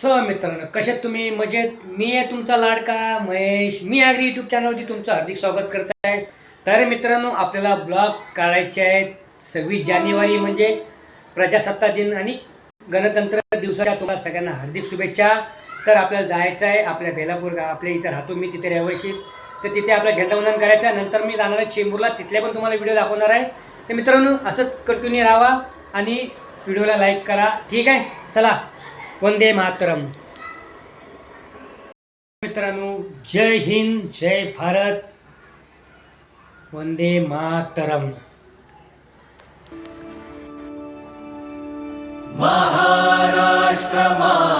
So मित्रांनो कशात तुम्ही मजेत? मी आहे तुमचा लाडका महेश. मी आगरी यूट्यूब चॅनलवरती तुमचं हार्दिक स्वागत करत आहे तर मित्रांनो आपल्याला ब्लॉग काढायचे आहेत. सव्वीस जानेवारी म्हणजे प्रजासत्ताक दिन आणि गणतंत्र दिवसाच्या तुम्हाला सगळ्यांना हार्दिक शुभेच्छा. तर आपल्याला जायचं आहे आपल्या बेलापूर आपल्या इथं राहतो मी तिथे रहिवाशी. तर तिथे आपला झेंडावंदन करायचं आहे. नंतर मी जाणार आहे चेंबूरला. तिथले पण तुम्हाला व्हिडिओ दाखवणार आहे. तर मित्रांनो असंच कंटिन्यू राहा आणि व्हिडिओला लाईक करा. ठीक आहे? चला. वंदे मातरम. मित्रांनो जय हिंद जय भारत. वंदे मातरम. महाराष्ट्र माझा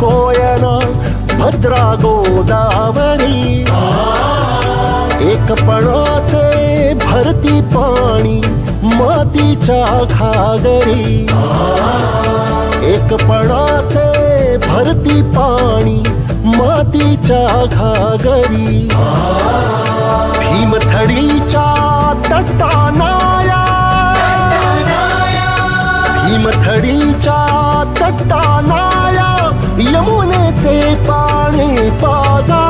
कोयन भद्रा गोदावरी. एकपणाचे भरती पाणी मातीच्या घागरी. एकपणाचे भरती पाणी मातीच्या घागरी. भीमथडीच्या तटानाया. भीमथडीच्या तटानाया. यमुनेचे पाणी पाजा.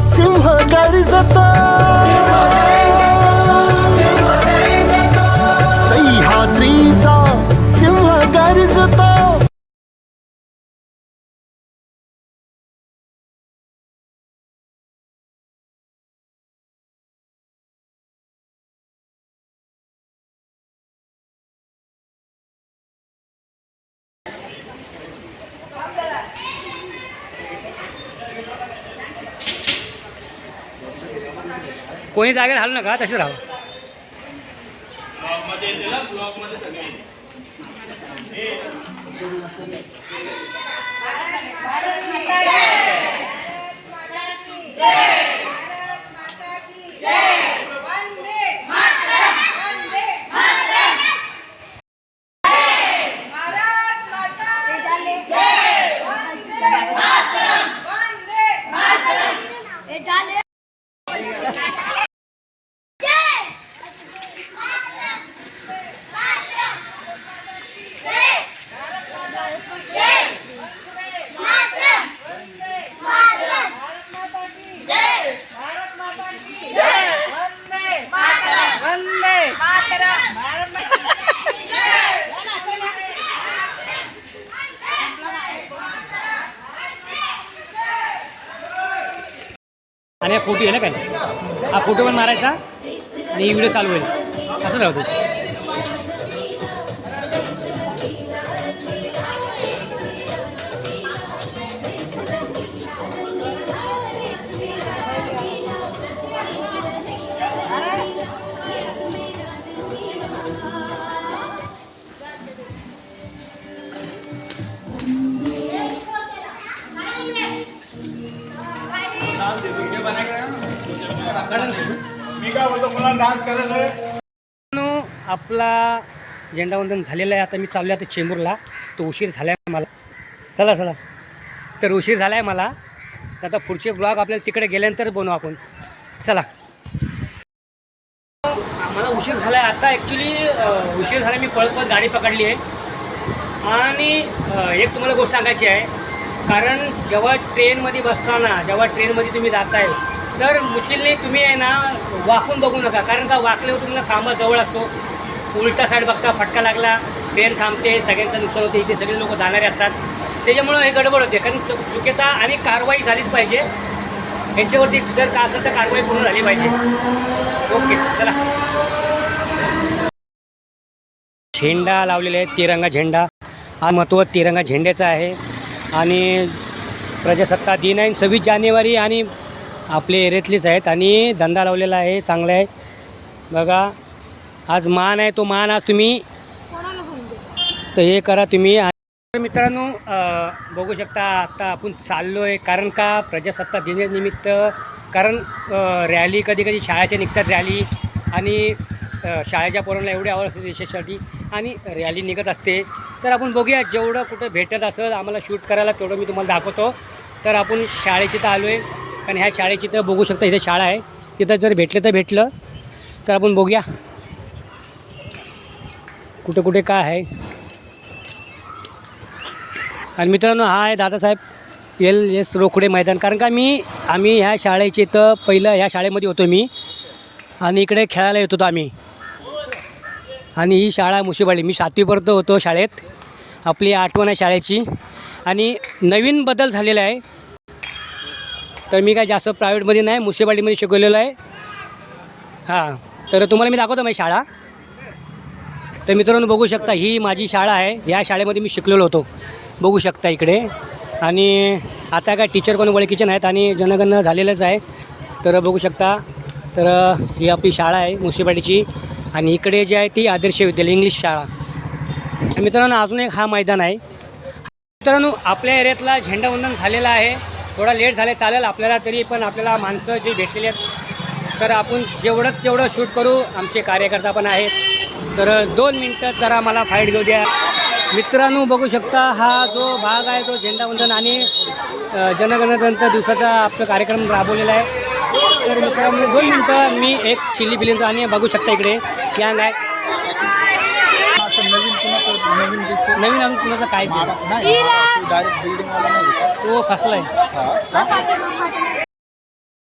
सिंह गर्जत. कोणी जागेत हाल नका तसे राहा. आणि फोटो आहे ना काय? हा फोटो पण मारायचा आणि व्हिडिओ चालू होईल. असं राहतो आपला झेंडावंदन झालेलं आहे. आता मी चाललो आहे आता चेंबूरला. तो उशीर झाला आहे मला. चला चला. तर उशीर झाला आहे मला. तर आता पुढचे ब्लॉग आपल्याला तिकडे गेल्यानंतर बनवू आपण. चला. मला उशीर झाला आहे आता ॲक्च्युली उशीर झाला मी पळत पळत गाडी पकडली आहे. आणि एक तुम्हाला गोष्ट सांगायची आहे. कारण जेव्हा ट्रेनमध्ये बसताना जेव्हा ट्रेनमध्ये तुम्ही जाताय तर मुश्किलने तुम्ही आहे ना वाकून बघू नका. कारण का वाकल्यावर तुम्हाला खांबा जवळ असतो. उलटा साईड बघता फटका लागला ट्रेन थांबते सगळ्यांचं नुकसान होते इथे सगळे लोक जाणारे असतात. त्याच्यामुळं हे गडबड होते. कारण चु- चुकीचा आणि कारवाई झालीच पाहिजे. यांच्यावरती जर का असेल तर कारवाई पूर्ण झाली पाहिजे. ओके चला. झेंडा लावलेला आहे तिरंगा झेंडा. हा महत्त्व तिरंगा झेंड्याचा आहे. आणि प्रजासत्ताक दिन आहे सव्वीस जानेवारी आणि आपले एरियातलेच आहेत आणि धंदा लावलेला आहे चांगला आहे. बघा आज मान आहे तो मान आज तुम्ही तर हे करा तुम्ही. तर मित्रांनो बघू शकता आता आपण चाललो आहे कारण का प्रजासत्ताक दिनानिमित्त कारण रॅली कधी कधी शाळेच्या निघतात रॅली आणि शाळेच्या पोरांना एवढी आवड असते देशासाठी आणि रॅली निघत असते. तर आपण बघूया जेवढं कुठं भेटत असेल आम्हाला शूट करायला तेवढं मी तुम्हाला दाखवतो. तर आपण शाळेची तर आलो आहे कारण ह्या शाळेची तर बघू शकता इथे शाळा आहे. तिथं जर भेटलं तर भेटलं. तर आपण बघूया. कुठे कुठे काय आहे. आणि मित्रांनो हा आहे दादासाहेब एल एस रोकडे मैदान. कारण का मी आम्ही ह्या शाळेचे इथं पहिलं ह्या शाळेमध्ये होतो मी. आणि इकडे खेळायला येत होतो आम्ही. आणि ही शाळा मुशीबाळी. मी सातवीपर्यंत होतो शाळेत. आपली आठवण आहे शाळेची. आणि नवीन बदल झालेला आहे. तर मी काय जास्त प्रायव्हेटमध्ये नाही मुशिबाळीमध्ये शिकवलेलं आहे. हां तर तुम्हाला मी दाखवतो माझी शाळा. तर मित्रांनो बघू शकता ही माझी शाळा आहे. या शाळेमध्ये मी शिकलेलो होतो. बघू शकता इकडे. आणि आता काय टीचर पण ओळखीचे नाहीत आणि जनगणना झालेलंच आहे. तर बघू शकता. तर ही आपली शाळा आहे मुन्सिपाल्टीची. आणि इकडे जी आहे ती आदर्श विद्यालय इंग्लिश शाळा. मित्रांनो अजून एक हा मैदान आहे. मित्रांनो आपल्या एरियातला झेंडावंदन झालेला आहे. थोडा लेट झाले चालेल आपल्याला तरी पण आपल्याला माणसं जी भेटलेली आहेत तर आपण जेवढं तेवढं शूट करू आमचे कार्यकर्ता पण आहेत. तर दोन मिनटं जरा मला फाईट घेऊ द्या. मित्रांनो बघू शकता हा जो भाग आहे तो झेंडावंदन आणि अ, जनगणतंत्र दिवसाचा आपला कार्यक्रम राबवलेला आहे. तर मित्रांनो दोन मिनटं मी एक चिल्ली बिलींचा आणि बघू शकता इकडे. या आहे नवीन नवीन अजून कुणाचं काय नाही. डायरेक्ट बिल्डिंगवाला नाही घेत. तो फसला आहे हा?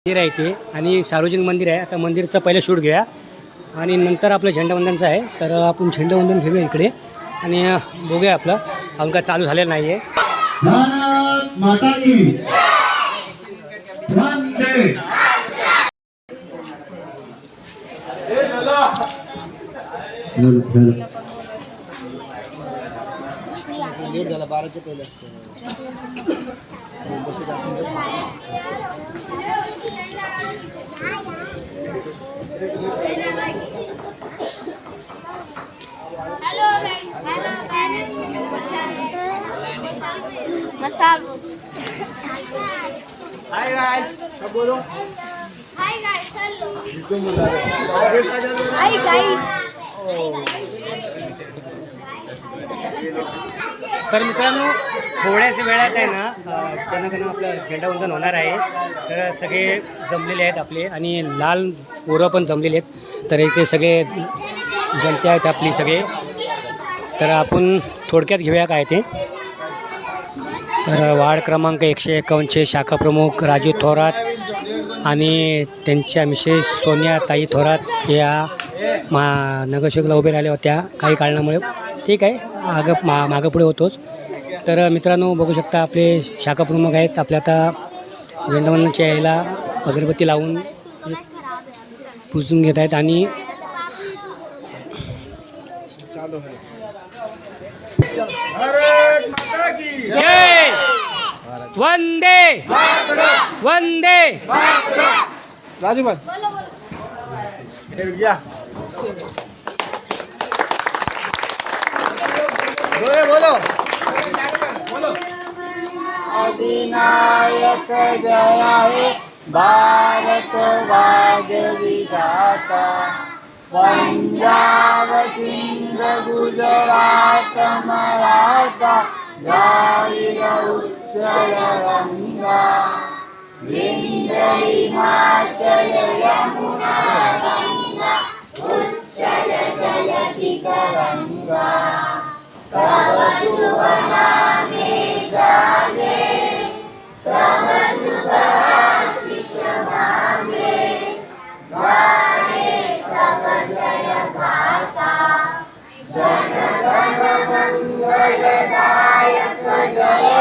मंदिर आहे ते आणि सार्वजनिक मंदिर आहे. आता मंदिरचं पहिलं शूट घेऊया. आणि नंतर आपलं झेंडावंदनचं आहे. तर आपण झेंडावंदन घेऊया इकडे. आणि बघूया आपलं. अजून काय चालू झालेलं नाही आहे Hello guys. Hello guys. Masal. Hi guys, सब बोलो. तर मित्रांनो थोड्याच वेळात आहे ना अ, जनगण आपलं झेंडावंदन होणार आहे. तर सगळे जमलेले आहेत आपले आणि लाल पोरं पण जमलेले आहेत. तर इथे सगळे जनते आहेत आपली सगळे. तर आपण थोडक्यात घेऊया काय ते. तर वार्ड क्रमांक एकशे एकावन्नचे शाखा प्रमुख राजू थोरात आणि त्यांच्या मिसेस सोनिया ताई थोरात या मा नगरसेवकला उभे राहिल्या होत्या काही कारणामुळे. ठीक आहे. मागं मा मागं पुढे होतोच. तर मित्रांनो बघू शकता आपले शाखा प्रमुख आहेत. आपल्या आता झेंडावंदनच्या यायला अगरबत्ती लावून पुजून घेत आहेत आणि जय! वंदे! वंदे! राजू बोलो बोलो अधिनायक जया आहे भारत भाग्य विधाता पंजाब सिंह गुजरात मराठा द्राविड उच्चल गंगा। विंध्य हिमाचल यमुना गंगा उच्चल जल गंगा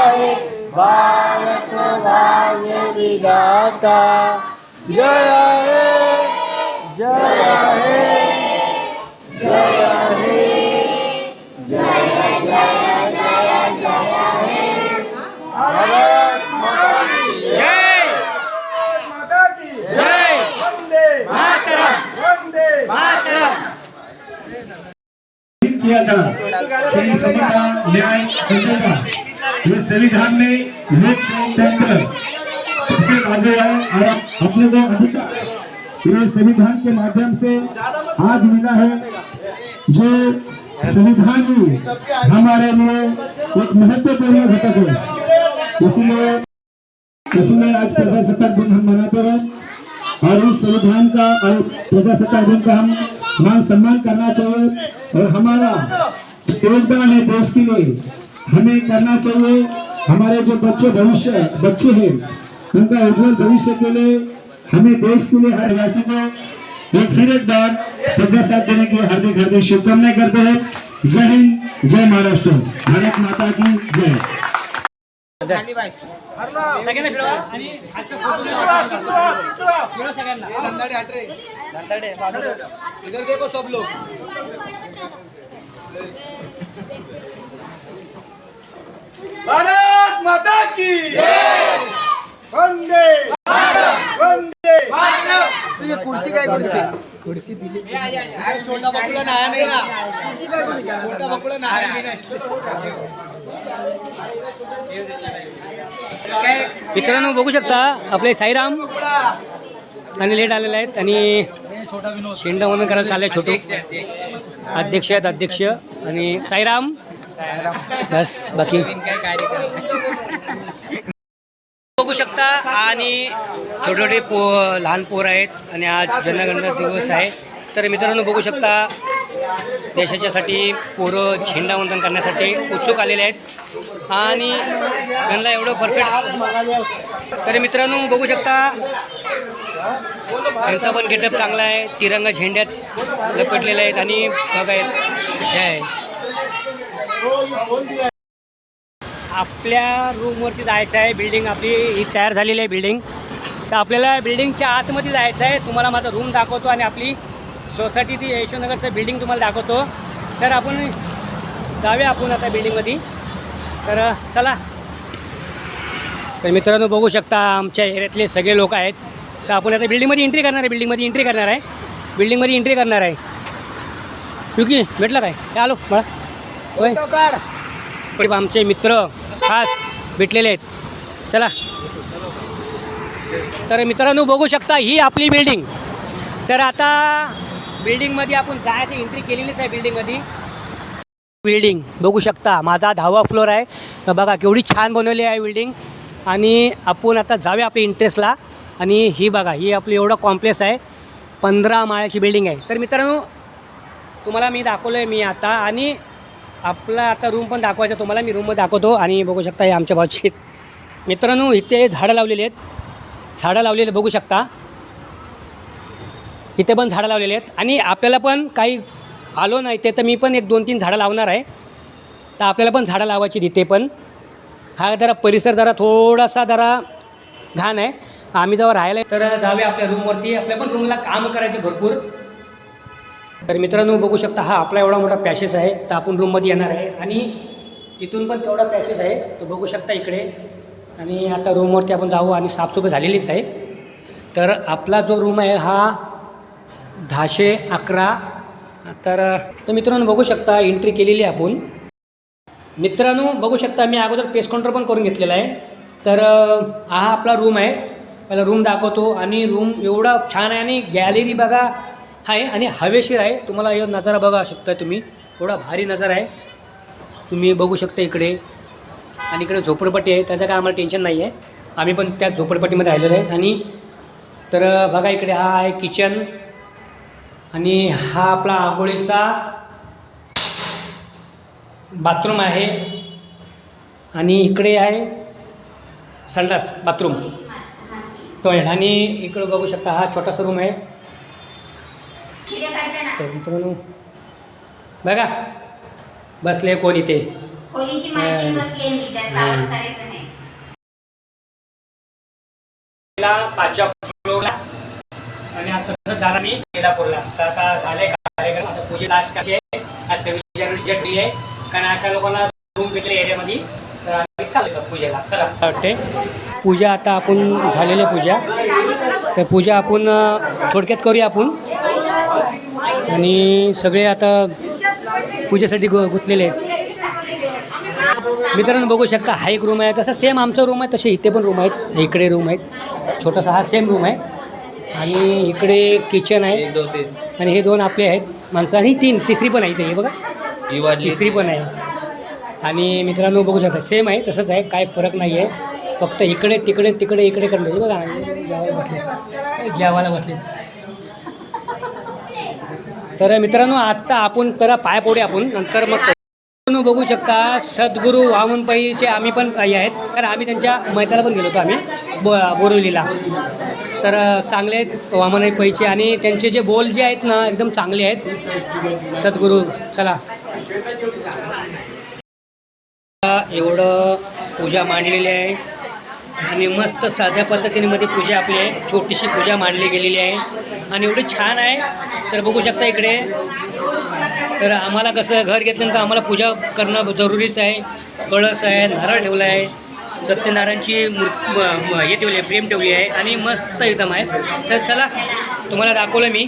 हे भारत भाग्य विधाता जय हे जय हे जय हे जय जय जय जय हे भारत माता की जय माता की जय वंदे मातरम वंदे मातरम किया था सभी का न्याय मिलेगा संविधान में लोकतंत्र से आगे है और अपने को अधिकार संविधान के माध्यम से आज मिला है जो संविधान ही हमारे लिए एक महत्वपूर्ण घटक है। इसलिए इसलिए आज प्रजासत्ताक दिन हम मनाते हैं और इस संविधान का और प्रजासत्ताक दिन का हम मान सम्मान करना चाहिए और हमारा योगदान है देश के लिए। हमें करना चाहिए। हमारे जो बच्चे भविष्य बच्चे हैं उनका उज्जवल भविष्य के लिए हमें देश के लिए हर वासी को एक फिर एक बार प्रजा साथ देने की हार्दिक हार्दिक शुभकामनाएं करते हैं। जय हिंद जय महाराष्ट्र। भारत माता की जय। सगळ्यांना फिरवा आणि सगळ्यांना इधर देखो सब लोग भारत माता की वंदे। वंदे। तुझी कुर्सी काय खुर्ची दिली. अरे छोटा नाही नाही ना. कुर्सी काय कुर्सी छोटा नाही नाही मित्रांनो बघू शकता आपले साईराम आणि लेट आलेले आहेत आणि शेंडा वंदन करायला चाललंय छोटू. अध्यक्ष आहेत अध्यक्ष. आणि साईराम बस बाकी. बघू शकता आणि छोटे छोटे पो लहान पोर आहेत आणि आज जनगणना दिवस आहे. तर मित्रांनो बघू शकता देशाच्यासाठी पोरं झेंडावंदन करण्यासाठी उत्सुक आलेले आहेत. आणि त्यांना एवढं परफेक्ट तर मित्रांनो बघू शकता त्यांचा पण गेटअप चांगला आहे. तिरंगा झेंड्यात लपटलेला आहेत आणि बघा हे आहे. आपल्या रूमवरती जायचं आहे. बिल्डिंग आपली ही तयार झालेली आहे बिल्डिंग तर आपल्याला बिल्डिंगच्या आतमध्ये जायचं आहे. तुम्हाला माझा रूम दाखवतो आणि आपली सोसायटी ती यशवंतनगरचं बिल्डिंग तुम्हाला दाखवतो. तर आपण जाऊया आपण आता बिल्डिंगमध्ये तर चला. तर मित्रांनो बघू शकता आमच्या एरियातले सगळे लोक आहेत. तर आपण आता बिल्डिंगमध्ये एंट्री करणार आहे. बिल्डिंगमध्ये एंट्री करणार आहे. बिल्डिंगमध्ये एंट्री करणार आहे. युकी भेटलं काय? आलो मला होय पण आमचे मित्र खास भेटलेले आहेत. चला. तर मित्रांनो बघू शकता ही आपली बिल्डिंग तर आता बिल्डिंगमध्ये आपण जायची एंट्री केलेलीच आहे बिल्डिंगमध्ये बिल्डिंग बघू शकता माझा दहावा फ्लोअर आहे. तर बघा केवढी छान बनवली आहे बिल्डिंग आणि आपण आता जाऊया आपल्या इंटरेस्टला आणि ही बघा ही आपली एवढं कॉम्प्लेक्स आहे. पंधरा माळ्याची बिल्डिंग आहे. तर मित्रांनो तुम्हाला मी दाखवलं आहे मी आता. आणि आपला आता रूम पण दाखवायचा तुम्हाला मी रूममध्ये दाखवतो आणि बघू शकता हे आमच्या भाऊची मित्रांनो इथे झाडं लावलेली आहेत. झाडं लावलेले बघू शकता. इथे पण झाडं लावलेली आहेत. आणि आपल्याला पण काही आलो नाही ते तर मी पण एक दोन तीन झाडं लावणार आहे. तर आपल्याला पण झाडं लावायची तिथे पण. हा जरा परिसर जरा थोडासा जरा घाण आहे. आम्ही जेव्हा राहायला तर जाऊया आपल्या रूमवरती आपल्या पण रूमला कामं करायचे भरपूर. तर मित्रांनो बघू शकता हा आपला एवढा मोठा पॅसेस आहे तर आपण रूममध्ये येणार आहे. आणि इथून पण तेवढा पॅसेस आहे तो बघू शकता इकडे. आणि आता रूमवरती आपण जाऊ आणि साफसफाई झालेलीच आहे. तर आपला जो रूम आहे हा दहाशे अकरा. तर तर मित्रांनो बघू शकता एंट्री केलेली आहे आपण. मित्रांनो बघू शकता मी अगोदर पेस काउंटर पण करून घेतलेला आहे. तर हा आपला रूम आहे. पहिला रूम दाखवतो. आणि रूम एवढा छान आहे आणि गॅलरी बघा आहे आणि हवेशीर आहे. तुम्हाला यो नजारा बघा शकता तुम्ही. एवढा भारी नजारा आहे. तुम्ही बघू शकता इकडे. आणि इकडे झोपडपट्टी आहे. त्याचं काय आम्हाला टेन्शन नाही आहे आम्ही पण त्या झोपडपट्टीमध्ये राहिलेलो आहे. आणि तर बघा इकडे हा आहे किचन आणि हा आपला आंघोळीचा बाथरूम आहे. आणि इकडे आहे संडास बाथरूम टॉयलेट आणि इकडे बघू शकता हा छोटासा रूम आहे. तर मित्रांनो बघा बसले कोण इथे? खोलीची माहिती बसली मी जास्त आवाज करायचा नाही. ला पाचव्या फ्लोअरला आणि आता तसं झालं मी बेलापूरला तर आता झाले कार्यक्रम? आता पूजे लास्ट कशी आहे. आज सव्वीस जानेवारी दिली आहे. कारण आता लोकांना रूम भेटले एरियामध्ये तर आम्ही चालतो पूजेला. चला. वाटते पूजा आता आपण झालेली आहे पूजा. तर पूजा आपण थोडक्यात करूया आपण. आणि सगळे आता पूजेसाठी गु गुंतलेले आहेत. मित्रांनो बघू शकता हा एक रूम आहे. तसं सेम आमचं रूम आहे तसे इथे पण रूम आहेत. इकडे रूम आहेत. छोटासा हा सेम रूम आहे. आणि इकडे किचन आहे. आणि हे दोन आपले आहेत माणसं. आणि तीन तिसरी पण आहे इथे हे बघा. तिसरी पण आहे. आणि मित्रांनो बघू शकता सेम आहे तसंच आहे. काय फरक नाही आहे फक्त इकडे तिकडे तिकडे इकडे करणं. हे बघा जेवायला बसले. जेवायला बसले. तर मित्रांनो आत्ता आपण तर पाय पोडे आपण. नंतर मग बघू शकता सद्गुरू वामनपाईचे आम्ही पण काही आहेत. कारण आम्ही त्यांच्या मैत्राला पण गेलो होतो आम्ही बो बोरिवलीला. तर चांगले आहेत वामनपाईचे आणि त्यांचे जे बोल जे आहेत ना एकदम चांगले आहेत. सद्गुरू चला. एवढं पूजा मांडलेली आहे. आणि मस्त साध्या पद्धतीने मध्ये पूजा आपली आहे. छोटीशी पूजा मांडली गेलेली आहे. आणि एवढी छान आहे. तर बघू शकता इकडे. तर आम्हाला कसं घर घेतल्यानंतर आम्हाला पूजा करणं जरुरीच आहे. कळस आहे नारळ ठेवला आहे. सत्यनारायणची मूर् हे ठेवली आहे प्रेम ठेवली आहे. आणि मस्त एकदम आहे. तर चला तुम्हाला दाखवलं मी.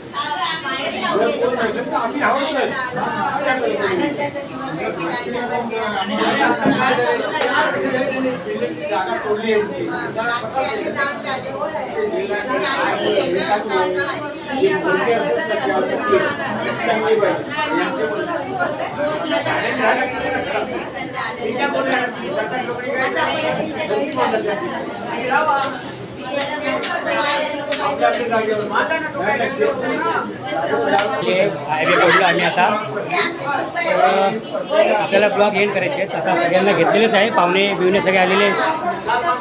हे हायवे पडलो आम्ही आता. आपल्याला ब्लॉग एंड करायचे. आहेत आता सगळ्यांना घेतलेलेच आहे. पाहुणे बिवणे सगळे आलेले आहेत.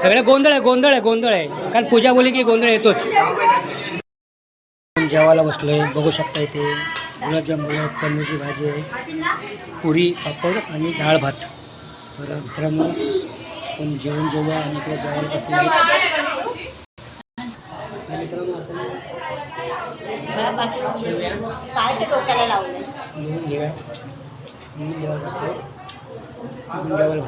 सगळे गोंधळ आहे गोंधळ आहे गोंधळ आहे. कारण पूजा बोली की गोंधळ येतोच. जेवायला बसलो आहे बघू शकता इथे गुलाबजाम आहे पनीरची भाजी आहे. पुरी पापड आणि डाळ भात. तर मित्रांनो आपण जेवण जेवूया आणि इकडे जेवायला बसले काय ते डोक्याला लावलंस? घेऊया जेवायला जेवायला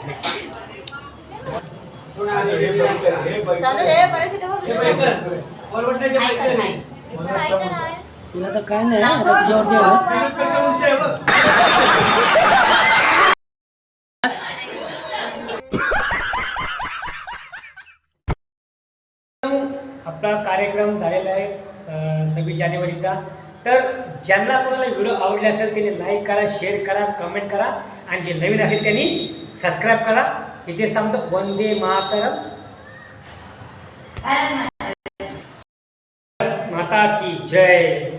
तिला तर काय नाही. आता तुझ्यावरती आपला कार्यक्रम झालेला आहे सव्वीस जानेवारीचा. तर ज्यांना कोणाला व्हिडिओ आवडले असेल त्यांनी लाईक करा शेअर करा कमेंट करा. आणि जे नवीन असेल त्यांनी सबस्क्राईब करा. इथेच थांबतो. वंदे मातरम. माता की जय.